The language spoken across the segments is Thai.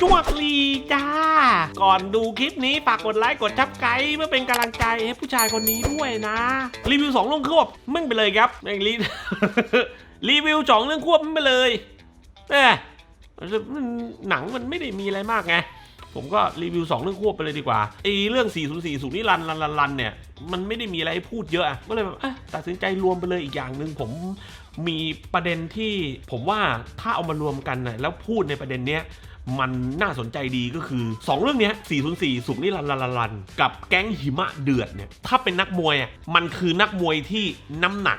จวกลีจ้า ก่อนดูคลิปนี้ฝากกดไลค์กดชับไกด์เพื่อเป็นกำลังใจให้ผู้ชายคนนี้ด้วยนะ รีวิวสองเรื่องควบมึงไปเลยครับแม่งรีรีวิวสองเรื่องควบมึงไปเลยเอ้มันหนังมันไม่ได้มีอะไรมากไง ผมก็รีวิวสองเรื่องควบไปเลยดีกว่าไอ้เรื่อง 404สุกนิรันรันรันรันเนี่ยมันไม่ได้มีอะไรให้พูดเยอะก็เลยแบบตัดสินใจรวมไปเลยอีกอย่างหนึ่งผมมีประเด็นที่ผมว่าถ้าเอามารวมกันนะแล้วพูดในประเด็นเนี้ยมันน่าสนใจดีก็คือ 2 เรื่องนี้ย404 สุกนิรันร์รันรันรันกับแก๊งหิมะเดือดเนี่ยถ้าเป็นนักมวยอะมันคือนักมวยที่น้ำหนัก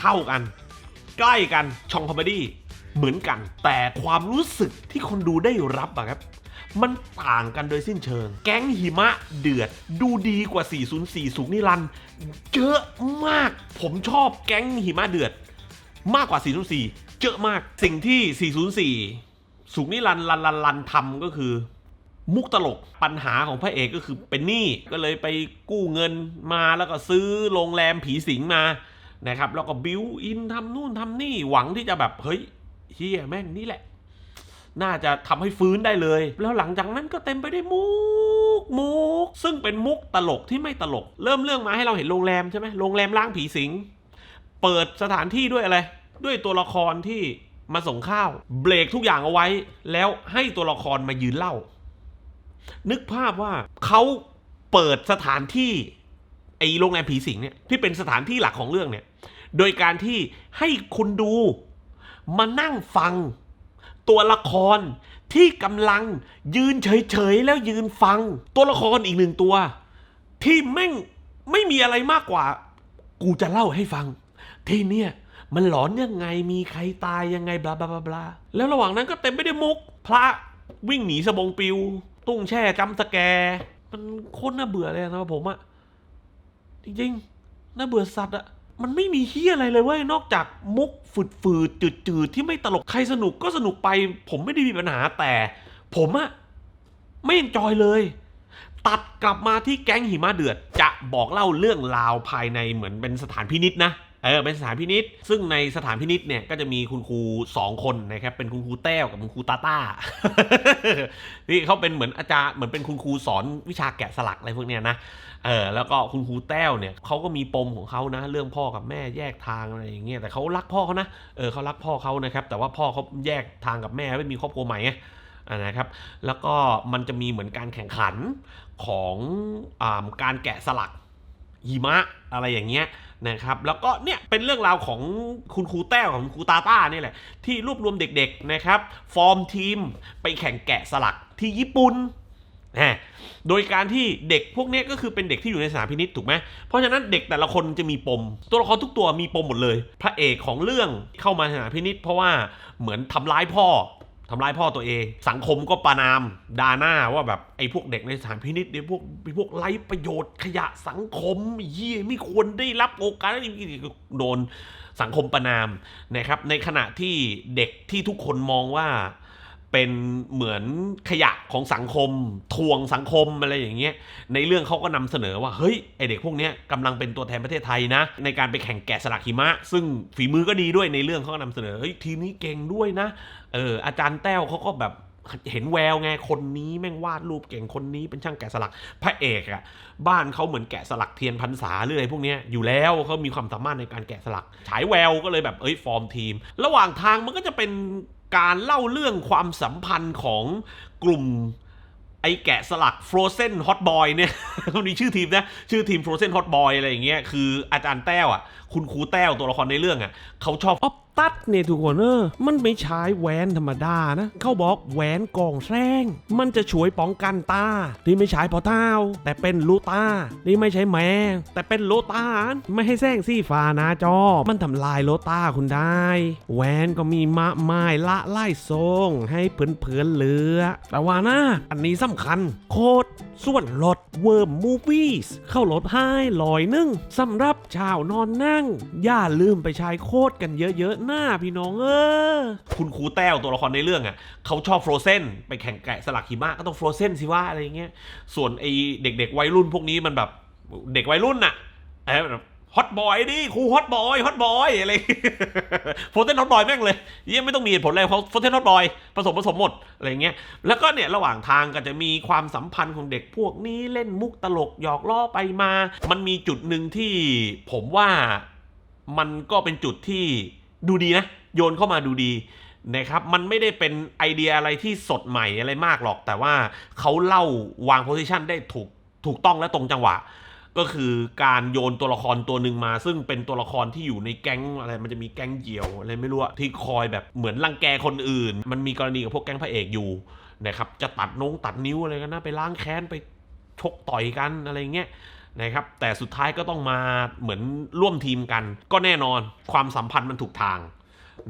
เท่ากัน ใกล้กันช่องคอมเมดี้เหมือนกัน แต่ความรู้สึกที่คนดูได้รับอะครับ มันต่างกันโดยสิ้นเชิง แก๊งหิมะเดือด ดูดีกว่า 404สุกนิรันดร์เยอะมาก ผมชอบแก๊งหิมะเดือด มากกว่า 404 เยอะมาก สิ่งที่ 404สุกนิรันดร์รันรันรันทำก็คือ มุกตลกปัญหาของพระเอกก็คือเป็นหนี้ก็เลยไปกู้เงินมาแล้วก็ซื้อโรงแรมผีสิงมานะครับแล้วก็บิวอินทำนู่นทำนี่หวังที่จะแบบเฮ้ยเฮียแม่งนี่แหละ น่าจะทำให้ฟื้นได้เลย แล้วหลังจากนั้นก็เต็มไปด้วยมุกมุก ซึ่งเป็นมุกตลกที่ไม่ตลก เริ่มเรื่องมาให้เราเห็นโรงแรมใช่ไหมโรงแรมล้างผีสิง เปิดสถานที่ด้วยอะไร ด้วยตัวละครที่มาส่งข้าว เบรกทุกอย่างเอาไว้ แล้วให้ตัวละครมายืนเล่า นึกภาพว่าเขาเปิดสถานที่ไอโรงแรมผีสิงเนี่ยที่เป็นสถานที่หลักของเรื่องเนี่ย โดยการที่ให้คุณดูมานั่งฟัง ตัวละครที่กำลังยืนเฉยๆแล้วยืนฟัง ตัวละครอีกหนึ่งตัว ที่แม่งไม่มีอะไรมากกว่า กูจะเล่าให้ฟัง ที่เนี่ยมันหลอนยังไงมีใครตายยังไงบลาบลาบลาบลาแล้วระหว่างนั้นก็เต็มไปด้วยมุก พระวิ่งหนีสบงปิว ตุ้งแช่จำสแก มันโคตรน่าเบื่อเลยนะผมอะจริงๆน่าเบื่อสัตว์อะ มันไม่มีเฮียอะไรเลยเว้ยนอกจากมุกฝืดๆจืดจืดที่ไม่ตลกใครสนุกก็สนุกไป ผมไม่ได้มีปัญหาแต่ ผมอะไม่เอนจอยเลย ตัดกลับมาที่แก๊งหิมะเดือดจะบอกเล่าเรื่องราวภายในเหมือนเป็นสถานพินิษนะ เออเป็นสถานพินิษซึ่งในสถานพินิษเนี่ยก็จะมีคุณครูสองคนนะครับเป็นคุณครูแต้วกับคุณครูตาต้าที่เขาเป็นเหมือนอาจารย์เหมือนเป็นคุณครูสอนวิชาแกะสลักอะไรพวกเนี้ยนะเออแล้วก็คุณครูแต้วเนี่ยเขาก็มีปมของเขานะ เรื่องพ่อกับแม่แยกทางอะไรอย่างเงี้ยแต่เขารักพ่อเขานะเออเขารักพ่อเขานะครับแต่ว่าพ่อเขาแยกทางกับแม่ไม่มีครอบครัวใหม่ไงอ่านะครับแล้วก็มันจะมีเหมือนการแข่งขันของอาการแกะสลักหิมะอะไรอย่างเงี้ย นะครับแล้วก็เนี่ยเป็นเรื่องราวของคุณครูแต้วของคุณครูตาต้านี่แหละที่รวบรวมเด็กๆนะครับฟอร์มทีมไปแข่งแกะสลักที่ญี่ปุ่นนะโดยการที่เด็กพวกนี้ก็คือเป็นเด็กที่อยู่ในสถานพินิษถูกไหมเพราะฉะนั้นเด็กแต่ละคนจะมีปม ตัวละครทุกตัวมีปมหมดเลย พระเอกของเรื่องเข้ามาสถานพินิษเพราะว่าเหมือนทำร้ายพ่อ ทำร้ายพ่อตัวเอง สังคมก็ประนามด่าหน้าว่าแบบไอ้พวกเด็กในสถานพินิษเนี่ยพวกไอ้พวกไร้ประโยชน์ขยะสังคมเยี่ยไม่ควรได้รับโอกาสโดนสังคมประนามนะครับ ในขณะที่เด็กที่ทุกคนมองว่า เป็นเหมือนขยะของสังคมทวงสังคมอะไรอย่างเงี้ยในเรื่องเขาก็นำเสนอว่าเฮ้ยไอเด็กพวกเนี้ยกำลังเป็นตัวแทนประเทศไทยนะ ในการไปแข่งแกะสลักหิมะ ซึ่งฝีมือก็ดีด้วยในเรื่องเขาก็นำเสนอเฮ้ยทีมนี้เก่งด้วยนะเอออาจารย์แต้วเขาก็แบบเห็นแววไงคนนี้แม่งวาดรูปเก่งคนนี้เป็นช่างแกะสลักพระเอกอะบ้านเขาเหมือนแกะสลักเทียนพรรษาหรืออะไรพวกนี้อยู่แล้วเขามีความสามารถในการแกะสลัก ฉายแววก็เลยแบบเอ้ยฟอร์มทีม ระหว่างทางมันก็จะเป็น การเล่าเรื่องความสัมพันธ์ของกลุ่มไอแกะสลัก Frozen Hot Boy เนี่ยเขามีชื่อทีมนะ ชื่อทีม Frozen Hot Boy อะไรอย่างเงี้ย คืออาจารย์แต้วอะ คุณครูแต้วตัวละครในเรื่องอะ เขาชอบออฟ ตัดเนี่ยทุกคนเออมันไม่ใช้แหวนธรรมดานะ เขาบอกแหวนกองแซงมันจะช่วยป้องกันตา ที่ไม่ใช้พอเท้า แต่เป็นลูตานี่ไม่ใช่แมงแต่เป็นโลตาไม่ให้แซงซี่ฟ้านาจอ มันทำลายโลตาคุณได้ แหวนก็มีมะไม้ละไล่ทรงให้เพื่อนๆเหลือ แต่ว่านะอันนี้สำคัญ โคตรส่วนลดเวิร์มมูวี่เข้าลดให้ลอยนึ่งสำหรับชาวนอนนั่ง อย่าลืมไปใช้โคตรกันเยอะๆหน้าพี่น้องเออคุณครูแต้วตัวละครในเรื่องอะเขาชอบฟรเซนไปแข่งแกะสลักหิมะก็ต้องฟรเซนสิว่าอะไรเงี้ยส่วนไอเด็กๆวัยรุ่นพวกนี้มันแบบเด็กวัยรุ่นน่ะเออ ฮอตบอยดิครูฮอตบอยฮอตบอยอะไรโฟเทนฮอตบอยแม่งเลยยังไม่ต้องมีเหตุผลอะไรเพราะโฟเทนฮอตบอยผสมผสมหมดอะไรเงี้ยแล้วก็เนี่ยระหว่างทางก็จะมีความสัมพันธ์ของเด็กพวกนี้เล่นมุกตลกหยอกล้อไปมา มันมีจุดหนึ่งที่ผมว่ามันก็เป็นจุดที่ดูดีนะโยนเข้ามาดูดีนะครับมันไม่ได้เป็นไอเดียอะไรที่สดใหม่อะไรมากหรอก แต่ว่าเขาเล่าวางโพสิชันได้ถูกถูกต้องและตรงจังหวะ ก็คือการโยนตัวละครตัวหนึ่งมา ซึ่งเป็นตัวละครที่อยู่ในแก๊งอะไรมันจะมีแก๊งเหยี่ยวอะไรไม่รู้ที่คอยแบบเหมือนรังแกคนอื่น มันมีกรณีกับพวกแก๊งพระเอกอยู่นะครับจะตัดนงตัดนิ้วอะไรกันนะไปล้างแค้นไปชกต่อยกันอะไรเงี้ยนะครับแต่สุดท้ายก็ต้องมาเหมือนร่วมทีมกัน ก็แน่นอนความสัมพันธ์มันถูกทาง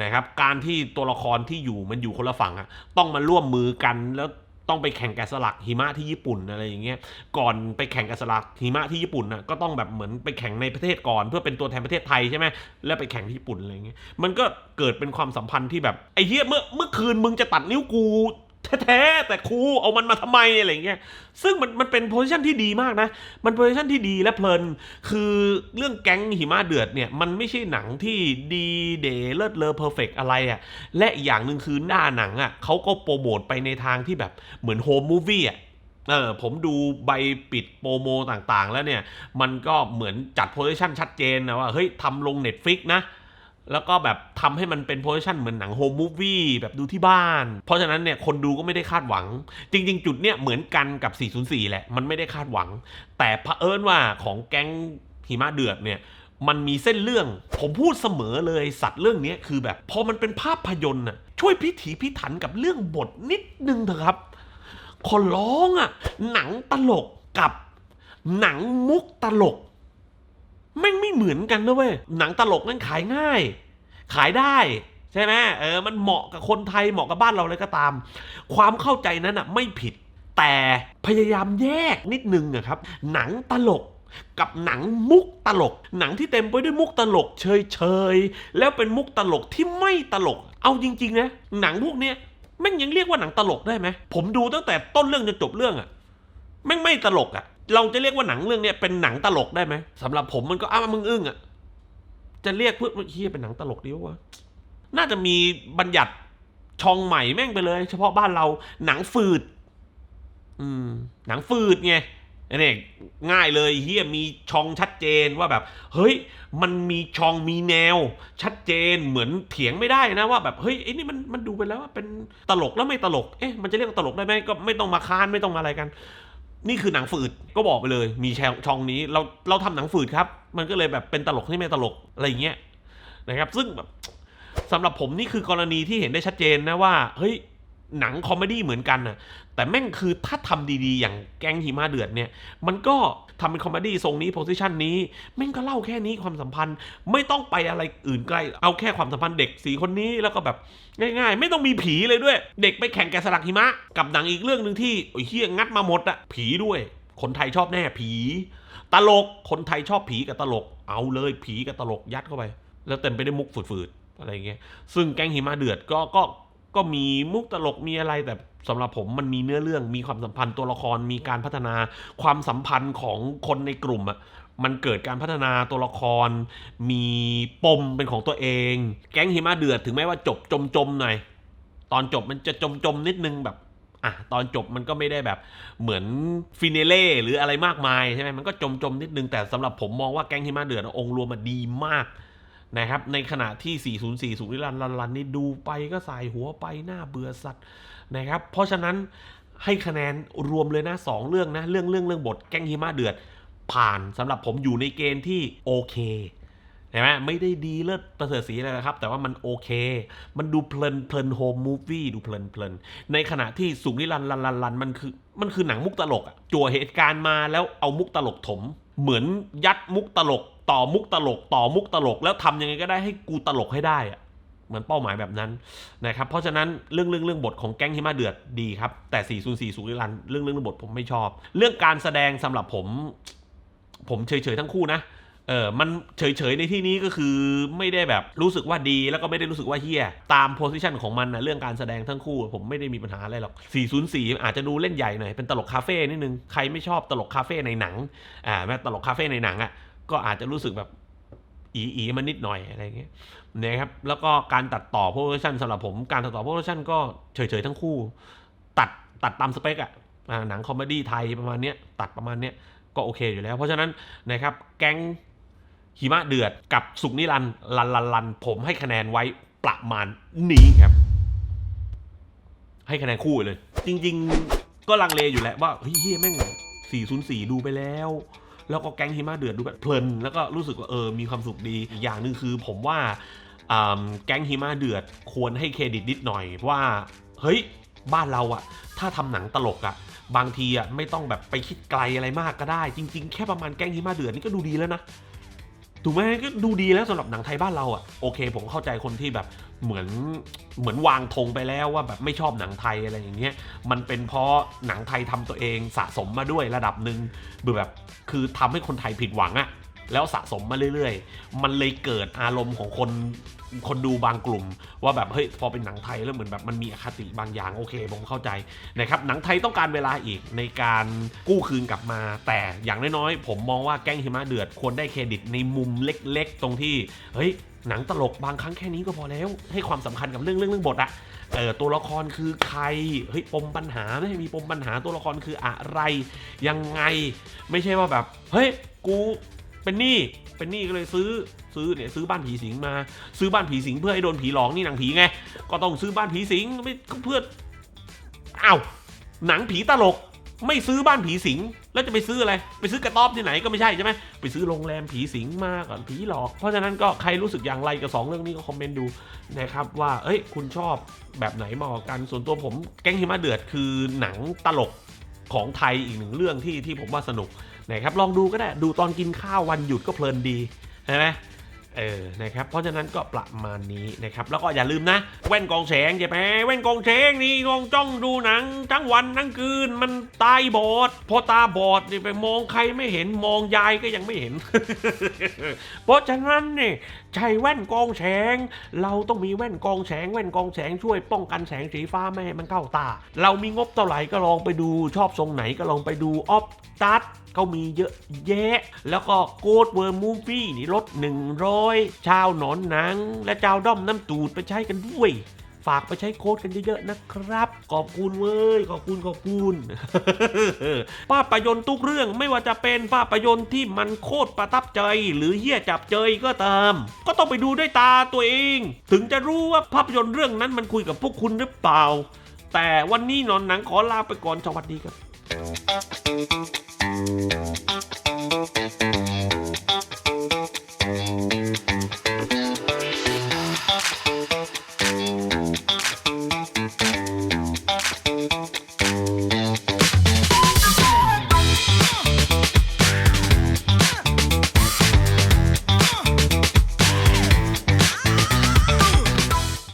นะครับการที่ตัวละครที่อยู่มันอยู่คนละฝั่งอะต้องมาร่วมมือกันแล้ว ต้องไปแข่งแกะสลักหิมะที่ญี่ปุ่นอะไรอย่างเงี้ยก่อนไปแข่งแกะสลักหิมะที่ญี่ปุ่นน่ะก็ต้องแบบเหมือนไปแข่งในประเทศก่อน เพื่อเป็นตัวแทนประเทศไทยใช่ไหมแล้วไปแข่งที่ญี่ปุ่นอะไรอย่างเงี้ยมันก็เกิดเป็นความสัมพันธ์ที่แบบไอ้เหี้ยเมื่อเมื่อคืนมึงจะตัดนิ้วกู แท้ๆแต่ครูเอามันมาทำไมอะไรอย่างเงี้ยซึ่งมันมันเป็นโพสิชันที่ดีมากนะ มันโพสิชันที่ดีและเพลิน คือเรื่องแก๊งหิมะเดือดเนี่ย มันไม่ใช่หนังที่ดีเดเลิศเลอเพอร์เฟกอะไรอะ่ะ และอย่างหนึ่งคือหน้าหนังอะ่ะเขาก็โปรโมทไปในทางที่แบบเหมือนโฮมมูฟวี่อะเออผมดูใบปิดโปรโมต่างๆ แล้วเนี่ย มันก็เหมือนจัดโพสิชันชัดเจนนะว่า เฮ้ยทำลง Netflix นะ แล้วก็แบบทำให้มันเป็นโพสชั่นเหมือนหนังโฮมมูฟวี่แบบดูที่บ้าน เพราะฉะนั้นเนี่ยคนดูก็ไม่ได้คาดหวัง จริง ๆ จุดเนี่ยเหมือนกันกับ 404 แหละ มันไม่ได้คาดหวัง แต่เผอิญว่าของแก๊งหิมะเดือดเนี่ยมันมีเส้นเรื่อง ผมพูดเสมอเลยสัตว์เรื่องนี้คือแบบพอมันเป็นภาพยนตร์น่ะช่วยพิถีพิถันกับเรื่องบทนิดนึงเถอะครับขอร้องอะหนังตลกกับหนังมุกตลก แม่งไม่เหมือนกันนะเว้ยหนังตลกนั่นขายง่าย ขายได้ใช่ไหมเออมันเหมาะกับคนไทยเหมาะกับบ้านเราเลยก็ตาม ความเข้าใจนั้นอะไม่ผิดแต่พยายามแยกนิดนึงอะครับ หนังตลกกับหนังมุกตลก หนังที่เต็มไปด้วยมุกตลกเฉยๆแล้วเป็นมุกตลกที่ไม่ตลก เอาจริงๆนะหนังพวกเนี้ยแม่งยังเรียกว่าหนังตลกได้ไหมผมดูตั้งแต่ต้นเรื่องจนจบเรื่องอะแม่งไม่ตลกอะ เราจะเรียกว่าหนังเรื่องเนี้ยเป็นหนังตลกได้ไหมสำหรับผมมันก็อ้ามึงอึ้งอะจะเรียกเพื่อเฮียเป็นหนังตลกดีวะน่าจะมีบัญญัติช่องใหม่แม่งไปเลย เฉพาะบ้านเราหนังฝืด อืม หนังฝืดไงอันนี้ง่ายเลยเฮียมีช่องชัดเจนว่าแบบ เฮ้ย มันมีช่องมีแนว ชัดเจนเหมือนเถียงไม่ได้นะว่าแบบเฮ้ยไอ้นี่มันมันดูไปแล้วว่าเป็นตลกแล้วไม่ตลกเอ๊ะมันจะเรียกตลกได้ไหมก็ไม่ต้องมาค้านไม่ต้องมาอะไรกัน นี่คือหนังฝืดก็บอกไปเลย มีแชช่องนี้เราเราทำหนังฝืดครับ มันก็เลยแบบเป็นตลกที่ไม่ตลกอะไรอย่างเงี้ยนะครับ ซึ่งแบบสำหรับผมนี่คือกรณีที่เห็นได้ชัดเจนนะว่าเฮ้ย หนังคอมเมดี้เหมือนกันน่ะแต่แม่งคือถ้าทำดีๆ อย่างแก๊งหิมะเดือดเนี่ย มันก็ทำเป็นคอมเมดี้ทรงนี้โพสิชันนี้ แม่งก็เล่าแค่นี้ความสัมพันธ์ ไม่ต้องไปอะไรอื่นใกล้ เอาแค่ความสัมพันธ์เด็กสีคนนี้แล้วก็แบบง่ายๆ ไม่ต้องมีผีเลยด้วย เด็กไปแข่งแกะสลักหิมะ กับหนังอีกเรื่องหนึ่งที่โอ้ยเฮี้ยงัดมาหมดอะผีด้วย คนไทยชอบแน่ผี ตลกคนไทยชอบผีกับตลก เอาเลยผีกับตลกยัดเข้าไป แล้วเต็มไปด้วยมุกฝืดๆอะไรเงี้ย ซึ่งแก๊งหิมะเดือดก็ก็ ก็มีมุกตลกมีอะไรแต่สำหรับผมมันมีเนื้อเรื่องมีความสัมพันธ์ตัวละครมีการพัฒนาความสัมพันธ์ของคนในกลุ่มอะมันเกิดการพัฒนาตัวละคร มีปมเป็นของตัวเอง แก๊งหิมะเดือดถึงแม้ว่าจบจมจมๆหน่อยตอนจบมันจะจมจมๆนิดนึงแบบอะตอนจบมันก็ไม่ได้แบบเหมือนฟินเนเล่หรืออะไรมากมายใช่ไหมมันก็จมจมๆนิดนึงแต่สำหรับผมมองว่าแก๊งหิมะเดือดองค์รวมมันดีมาก นะครับ ในขณะที่ 404สุริรันลันลันนี่ดูไปก็สายหัวไปหน้าเบื่อสัตว์นะครับ เพราะฉะนั้นให้คะแนนรวมเลยนะ2เรื่องนะ เรื่องเรื่องเรื่องบทแกล้งหิมะเดือด ผ่านสำหรับผมอยู่ในเกณฑ์ที่โอเคเห็นไหมไม่ได้ดีเลิศประเสริฐสีอะไรนะครับ แต่ว่ามันโอเค มันดูเพลินเพลินโฮมมูฟวี่ดูเพลินเพลินในขณะที่สุริรันลันลันลันมันคือมันคือหนังมุกตลกอะจั่วเหตุการณ์มาแล้วเอามุกตลกถม เหมือนยัดมุกตลก ต่อมุกตลก ต่อมุกตลก แล้วทำยังไงก็ได้ให้กูตลกให้ได้อะเหมือนเป้าหมายแบบนั้นนะครับเพราะฉะนั้นเรื่องเรื่องเรื่องบทของแก๊งฮิมะเดือดดีครับ แต่ 404สุริรันเรื่องเรื่องเรื่องบทผมไม่ชอบ เรื่องการแสดงสำหรับผม ผมเฉยๆทั้งคู่นะ เออมันเฉยๆในที่นี้ก็คือไม่ได้แบบรู้สึกว่าดีแล้วก็ไม่ได้รู้สึกว่าเฮี้ยตามโพสิชันของมันนะเรื่องการแสดงทั้งคู่ ผมไม่ได้มีปัญหาอะไรหรอก 404 อาจจะดูเล่นใหญ่หน่อยเป็นตลกคาเฟ่นิดนึง ใครไม่ชอบตลกคาเฟ่ในหนังอ่าแม้ตลกคาเฟ่ในหนังอะก็อาจจะรู้สึกแบบอีอีมันนิดหน่อยอะไรเงี้ยนะครับแล้วก็การตัดต่อโปรดักชันสำหรับผมการตัดต่อโปรดักชันก็เฉยๆทั้งคู่ ตัดตัดตามสเปคอะอ่าหนังคอมเมดี้ไทยประมาณเนี้ยตัดประมาณเนี้ยก็โอเคอยู่แล้ว เพราะฉะนั้นนะครับแก๊ง หิมะเดือดกับสุกนิรันร์ลันลันลันผมให้คะแนนไว้ประมาณนี้ครับ ให้คะแนนคู่เลย จริง ๆ ก็ลังเลอยู่แหละว่าเฮ้ยแม่ง404 ดูไปแล้ว แล้วก็แก๊งหิมะเดือดดูแบบเพลิน แล้วก็รู้สึกว่าเออมีความสุขดีอีกอย่างหนึ่งคือผมว่าอ่าแก๊งหิมะเดือดควรให้เครดิตนิดหน่อยว่าเฮ้ยบ้านเราอะถ้าทำหนังตลกอะบางทีอะไม่ต้องแบบไปคิดไกลอะไรมากก็ได้ จริง ๆ แค่ประมาณแก๊งหิมะเดือดนี่ก็ดูดีแล้วนะ ถูกไหมก็ดูดีแล้วสำหรับหนังไทยบ้านเราอะโอเค ผมเข้าใจคนที่แบบเหมือนเหมือนวางธงไปแล้วว่าแบบไม่ชอบหนังไทยอะไรอย่างเงี้ยมันเป็นเพราะหนังไทยทำตัวเองสะสมมาด้วยระดับหนึ่งแบบคือทำให้คนไทยผิดหวังอะ แล้วสะสมมาเรื่อยๆ มันเลยเกิดอารมณ์ของคนคนดูบางกลุ่ม ว่าแบบเฮ้ยพอเป็นหนังไทยแล้วเหมือนแบบมันมีอคติบางอย่างโอเคผมเข้าใจนะครับหนังไทยต้องการเวลาอีกในการกู้คืนกลับมา แต่อย่างน้อยๆ ผมมองว่าแก๊งหิมะเดือดควรได้เครดิตในมุมเล็กๆ ตรงที่เฮ้ยหนังตลกบางครั้งแค่นี้ก็พอแล้ว ให้ความสำคัญกับเรื่องเรื่องเรื่องบทอะเออตัวละครคือใครเฮ้ยปมปัญหาไม่มีปมปัญหาตัวละครคืออะไรยังไง ไม่ใช่ว่าแบบเฮ้ยกู เป็นหนี้เป็นหนี้ก็เลยซื้อซื้อเนี่ยซื้อบ้านผีสิงมา ซื้อบ้านผีสิงเพื่อให้โดนผีหลอกนี่หนังผีไงก็ต้องซื้อบ้านผีสิงไม่ก็เพื่ออ้าวหนังผีตลกไม่ซื้อบ้านผีสิง แล้วจะไปซื้ออะไร ไปซื้อกระต๊อบที่ไหนก็ไม่ใช่ใช่ไหมไปซื้อโรงแรมผีสิงมาก่อนผีหลอก เพราะฉะนั้นก็ใครรู้สึกอย่างไรกับสองเรื่องนี้ก็คอมเมนต์ดูนะครับว่าเอ้ยคุณชอบแบบไหนมากกว่ากันส่วนตัวผมแก๊งหิมะเดือดคือหนังตลกของไทยอีกหนึ่งเรื่องที่ที่ผมว่าสนุก นะครับลองดูก็ได้ดูตอนกินข้าววันหยุดก็เพลินดีใช่ไหมเออนะครับเพราะฉะนั้นก็ประมาณนี้นะครับแล้วก็อย่าลืมนะ แว่นกองแสงใช่าไหมแว่นกองแสงนี่กองจ้องดูหนังทั้งวันทั้งคืนมันตายบอด พอตาบอดนี่ไปมองใครไม่เห็นมองยายก็ยังไม่เห็น เพราะฉะนั้นเนี่ยใช้แว่นกองแสง เราต้องมีแว่นกองแสง แว่นกองแสงช่วยป้องกันแสงสีฟ้าไม่ให้มันเข้าตา เรามีงบเท่าไหร่ก็ลองไปดูชอบทรงไหนก็ลองไปดูออฟตัด เขามีเยอะแยะ แล้วก็โกดเวอร์มูฟี่นี่ลด 100 ชาวหนอนหนัง และเจ้าด้อมน้ำตูดไปใช้กันด้วย ฝากไปใช้โค้ดกันเยอะๆนะครับ ขอบคุณเว้ย ขอบคุณขอบคุณภาพยนตร์ทุกเรื่องไม่ว่าจะเป็นภาพยนตร์ที่มันโคตรประทับใจ หรือเหี้ยจับเจยก็ตาม ก็ต้องไปดูด้วยตาตัวเอง ถึงจะรู้ว่าภาพยนตร์เรื่องนั้นมันคุยกับพวกคุณหรือเปล่า แต่วันนี้นอนหนังขอลาไปก่อนสวัสดีครับ Thank you.